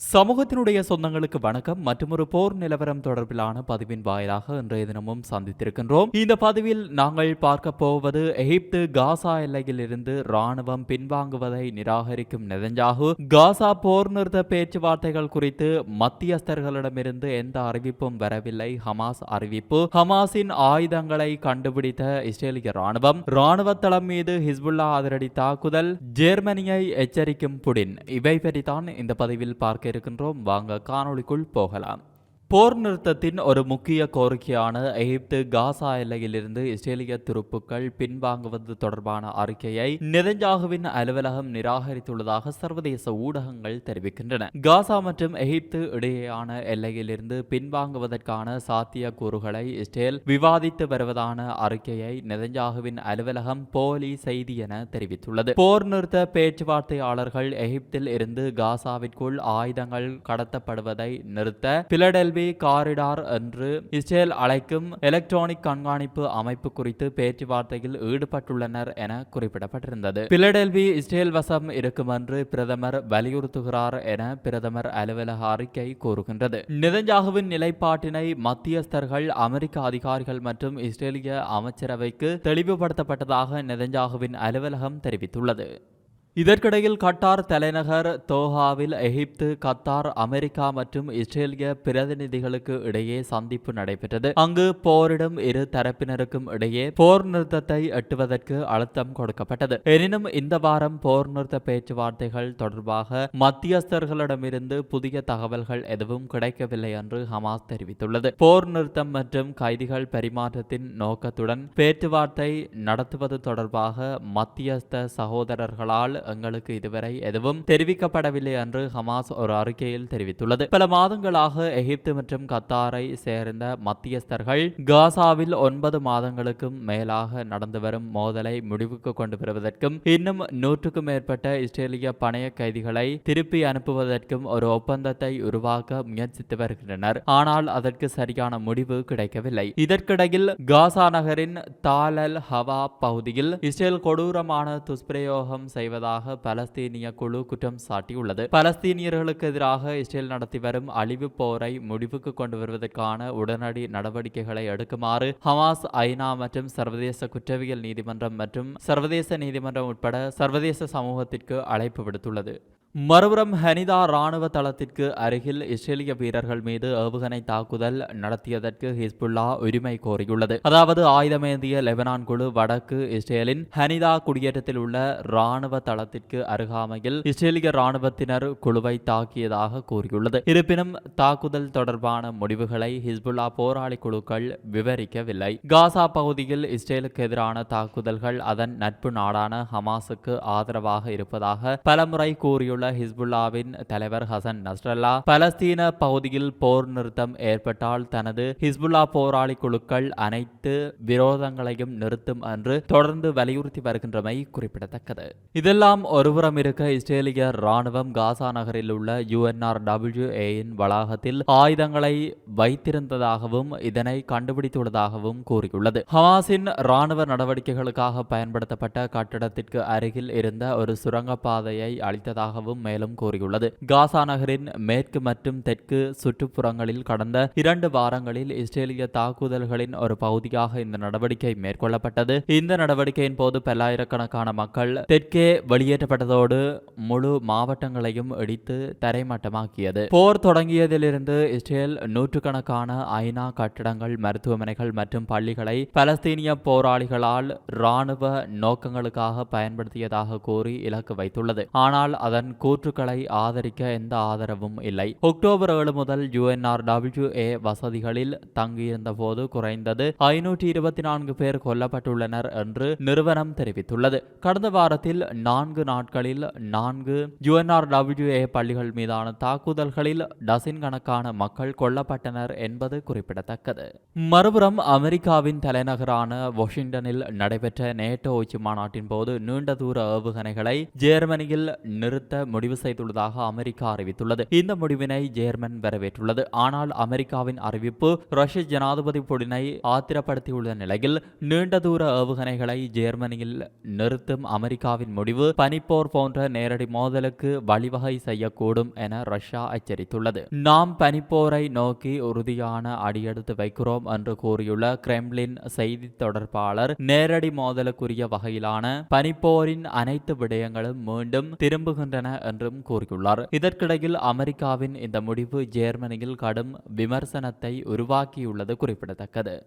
சமூகத்தினுடைய சொந்தங்களுக்கு வணக்கம். மற்றும் ஒரு போர் நிலவரம் தொடர்பிலான பதிவின் வாயிலாக இன்றைய தினமும் சந்தித்திருக்கின்றோம். இந்த பதிவில் நாங்கள் பார்க்க போவது எகிப்து காசா எல்லையில் இருந்து ராணுவம் பின்வாங்குவதை நிராகரிக்கும் நெதஞ்சாகு. காசா போர் நிறுத்த பேச்சுவார்த்தைகள் குறித்து மத்தியஸ்தர்களிடமிருந்து எந்த அறிவிப்பும் வரவில்லை. ஹமாஸ் அறிவிப்பு. ஹமாஸின் ஆயுதங்களை கண்டுபிடித்த இஸ்ரேலிய ராணுவம் ராணுவ தளம் மீது ஹிஸ்புல்லா அதிரடி தாக்குதல். ஜெர்மனியை எச்சரிக்கும் புடின். இவை பற்றித்தான் இந்த பதிவில் பார்க்க இருக்கின்றோம். வாங்க காணொளிக்குள் போகலாம். போர் நிறுத்தத்தின் ஒரு முக்கிய கோரிக்கையான எகிப்து காசா எல்லையிலிருந்து இஸ்ரேலிய துருப்புக்கள் பின்வாங்குவது தொடர்பான அறிக்கையை நெதஞ்சாகுவின் அலுவலகம் நிராகரித்துள்ளதாக சர்வதேச ஊடகங்கள் தெரிவிக்கின்றன. காசா மற்றும் எகிப்து இடையேயான எல்லையிலிருந்து பின்வாங்குவதற்கான சாத்திய கூறுகளை இஸ்ரேல் விவாதித்து வருவதான அறிக்கையை நெதஞ்சாகுவின் அலுவலகம் போலி செய்தி என தெரிவித்துள்ளது. போர் நிறுத்த பேச்சுவார்த்தையாளர்கள் எகிப்தில் இருந்து காசாவிற்குள் ஆயுதங்கள் கடத்தப்படுவதை நிறுத்த பிலடெல்வி காரிடார் என்று இஸ்ரேல் அழைக்கும் எலக்ட்ரானிக் கண்காணிப்பு அமைப்பு குறித்து பேச்சுவார்த்தையில் ஈடுபட்டுள்ளனர் என குறிப்பிடப்பட்டிருந்தது. பிலடெல்வி இஸ்ரேல் வசம் இருக்கும் என்று பிரதமர் வலியுறுத்துகிறார் என பிரதமர் அலுவலக அறிக்கை கூறுகின்றது. நிதஞ்சாகுவின் நிலைப்பாட்டினை மத்தியஸ்தர்கள் அமெரிக்க அதிகாரிகள் மற்றும் இஸ்ரேலிய அமைச்சரவைக்கு தெளிவுபடுத்தப்பட்டதாக நெதஞ்சாகுவின் அலுவலகம் தெரிவித்துள்ளது. இதற்கிடையில் கட்டார் தலைநகர் தோஹாவில் எகிப்து கத்தார் அமெரிக்கா மற்றும் இஸ்ரேலிய பிரதிநிதிகளுக்கு இடையே சந்திப்பு நடைபெற்றது. அங்கு போரிடும் இரு தரப்பினருக்கும் இடையே போர் நிறுத்தத்தை எட்டுவதற்கு அழுத்தம் கொடுக்கப்பட்டது. எனினும் இந்த வாரம் போர் நிறுத்த பேச்சுவார்த்தைகள் தொடர்பாக மத்தியஸ்தர்களிடமிருந்து புதிய தகவல்கள் எதுவும் கிடைக்கவில்லை என்று ஹமாஸ் தெரிவித்துள்ளது. போர் நிறுத்தம் மற்றும் கைதிகள் பரிமாற்றத்தின் நோக்கத்துடன் பேச்சுவார்த்தை நடத்துவது தொடர்பாக மத்தியஸ்த சகோதரர்களால் எங்களுக்கு இதுவரை எதுவும் தெரிவிக்கப்படவில்லை என்று ஹமாஸ் ஒரு அறிக்கையில் தெரிவித்துள்ளது. பல மாதங்களாக எகிப்து மற்றும் கத்தாரை சேர்ந்த மத்தியஸ்தர்கள் காசாவில் ஒன்பது மாதங்களுக்கும் மேலாக நடந்து வரும் மோதலை முடிவுக்கு கொண்டு வருவதற்கும் இன்னும் நூற்றுக்கும் மேற்பட்ட இஸ்ரேலிய பணைய கைதிகளை திருப்பி அனுப்புவதற்கும் ஒரு ஒப்பந்தத்தை உருவாக்க முயற்சித்து வருகின்றனர். ஆனால் அதற்கு சரியான முடிவு கிடைக்கவில்லை. இதற்கிடையில் காசா நகரின் தாலல் ஹவா பகுதியில் இஸ்ரேல் கொடூரமான துஷ்பிரயோகம் செய்வதாக பலஸ்தீனிய குழு குற்றம் சாட்டியுள்ளது. பலஸ்தீனியர்களுக்கு எதிராக இஸ்ரேல் நடத்தி வரும் அழிவு போரை முடிவுக்கு கொண்டு வருவதற்கான உடனடி நடவடிக்கைகளை எடுக்குமாறு ஹமாஸ் ஐநா மற்றும் சர்வதேச குற்றவியல் நீதிமன்றம் மற்றும் சர்வதேச நீதிமன்றம் உட்பட சர்வதேச சமூகத்திற்கு அழைப்பு விடுத்துள்ளது. மறுபுறம் ஹனிதா ராணுவ தளத்திற்கு அருகில் இஸ்ரேலிய வீரர்கள் மீது ஏவுகணை தாக்குதல் நடத்தியதற்கு ஹிஸ்புல்லா உரிமை கோரியுள்ளது. அதாவது ஆயுதமேந்திய லெபனான் குழு வடக்கு இஸ்ரேலின் ஹனிதா குடியேற்றத்தில் உள்ள ராணுவ தளத்திற்கு அருகாமையில் இஸ்ரேலிய ராணுவத்தினர் குழுவை தாக்கியதாக கூறியுள்ளது. இருப்பினும் தாக்குதல் தொடர்பான முடிவுகளை ஹிஸ்புல்லா போராளி குழுக்கள் விவரிக்கவில்லை. காசா பகுதியில் இஸ்ரேலுக்கு எதிரான தாக்குதல்கள் அதன் நட்பு நாடான ஹமாஸுக்கு ஆதரவாக இருப்பதாக பலமுறை கூறியுள்ள ஹிஸ்புல்லாவின் தலைவர் ஹசன் நஸ்ரல்லா பலஸ்தீன பகுதியில் போர் நிறுத்தம் ஏற்பட்டால் தனது ஹிஸ்புல்லா போராளி குழுக்கள் அனைத்து விரோதங்களையும் நிறுத்தும் என்று தொடர்ந்து வலியுறுத்தி வருகின்றமை குறிப்பிடத்தக்கது இதெல்லாம் ஒருபுறம் இருக்க இஸ்ரேலிய ராணுவம் காசா நகரில் உள்ள யுஎன்ஆர் டபிள்யூஏயின் வளாகத்தில் ஆயுதங்களை வைத்திருந்ததாகவும் இதனை கண்டுபிடித்துள்ளதாகவும் கூறியுள்ளது ஹமாஸின் ராணுவ நடவடிக்கைகளுக்காக பயன்படுத்தப்பட்ட கட்டடத்திற்கு அருகில் இருந்த ஒரு சுரங்கப்பாதையை அளித்ததாகவும் மேலும் கூறியுள்ளது. காசா நகரின் மேற்கு மற்றும் தெற்கு சுற்றுப்புறங்களில் கடந்த இரண்டு வாரங்களில் இஸ்ரேலிய தாக்குதல்களின் ஒரு பகுதியாக இந்த நடவடிக்கை மேற்கொள்ளப்பட்டது. இந்த நடவடிக்கையின் போது பல்லாயிரக்கணக்கான மக்கள் தெற்கே வெளியேற்றப்பட்டதோடு முழு மாவட்டங்களையும் இடித்து தரைமட்டமாக்கியது. போர் தொடங்கியதிலிருந்து இஸ்ரேல் நூற்றுக்கணக்கான ஐநா கட்டடங்கள் மருத்துவமனைகள் மற்றும் பள்ளிகளை பலஸ்தீனிய போராளிகளால் இராணுவ நோக்கங்களுக்காக பயன்படுத்தியதாக கூறி இலக்கு வைத்துள்ளது. ஆனால் அதன் கூற்றுக்களை ஆதரிக்க எந்த ஆதரவும் இல்லை. அக்டோபர் ஏழு முதல் யுஎன்ஆர் டபிள்யூஏ வசதிகளில் தங்கியிருந்த போது குறைந்தது ஐநூற்றி இருபத்தி நான்கு பேர் கொல்லப்பட்டுள்ளனர் என்று நிறுவனம் தெரிவித்துள்ளது. கடந்த வாரத்தில் நான்கு நாட்களில் நான்கு யுஎன்ஆர் பள்ளிகள் மீதான தாக்குதல்களில் டசின் கணக்கான மக்கள் கொல்லப்பட்டனர் என்பது குறிப்பிடத்தக்கது. மறுபுறம் அமெரிக்காவின் தலைநகரான வாஷிங்டனில் நடைபெற்ற நேட்டோ உச்சி மாநாட்டின் போது நீண்ட தூர ஏவுகணைகளை ஜெர்மனியில் நிறுத்த முடிவு செய்துள்ளதாக அமெரிக்கா அறிவித்துள்ளது. இந்த முடிவினை ஜேர்மன் வரவேற்றுள்ளது. ஆனால் அமெரிக்காவின் அறிவிப்பு ரஷ்ய ஜனாதிபதி புடினை ஆத்திரப்படுத்தியுள்ள நிலையில் நீண்ட தூர ஏவுகணைகளை ஜேர்மனியில் நிறுத்தும் அமெரிக்காவின் முடிவு பனிப்போர் போன்ற நேரடி மோதலுக்கு வழிவகை செய்யக்கூடும் என ரஷ்யா எச்சரித்துள்ளது. நாம் பனிப்போரை நோக்கி உறுதியான அடியெடுத்து வைக்கிறோம் என்று கூறியுள்ள கிரெம்லின் செய்தி தொடர்பாளர் நேரடி மோதலுக்குரிய வகையிலான பனிப்போரின் அனைத்து விடயங்களும் மீண்டும் திரும்புகின்றன என்றும் கூறியுள்ளார். இதற்கிடையில் அமெரிக்காவின் இந்த முடிவு ஜேர்மனியில் கடும் விமர்சனத்தை உருவாக்கியுள்ளது குறிப்பிடத்தக்கது.